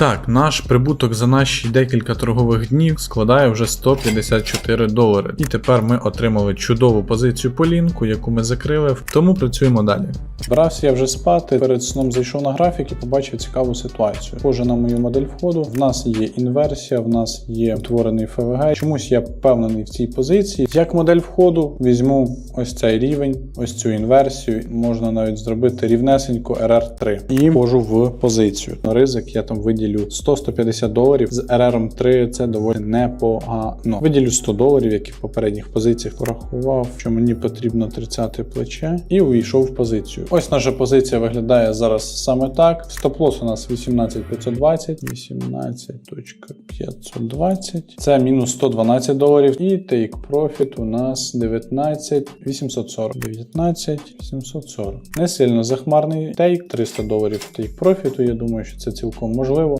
так, наш прибуток за наші декілька торгових днів складає вже 154 долари. І тепер ми отримали чудову позицію по лінку, яку ми закрили, тому працюємо далі. Збирався я вже спати. Перед сном зайшов на графік і побачив цікаву ситуацію. Схоже на мою модель входу. В нас є інверсія, в нас є утворений ФВГ. Чомусь я впевнений в цій позиції. Як модель входу візьму ось цей рівень, ось цю інверсію. Можна навіть зробити рівнесенько RR3 і вхожу в позицію. На ризик я там виділю 100-150 доларів з RR 3 Це доволі непогано. Виділю 100 доларів, як і в попередніх позиціях порахував, що мені потрібно 30 плече, і увійшов в позицію. Ось наша позиція виглядає зараз саме так. Стоп-лос у нас 18520, 18.520. Це мінус 112 доларів. І take profit у нас 19,840. 19,840. Не сильно захмарний тейк, 300 доларів take профіту. Я думаю, що це цілком можливо.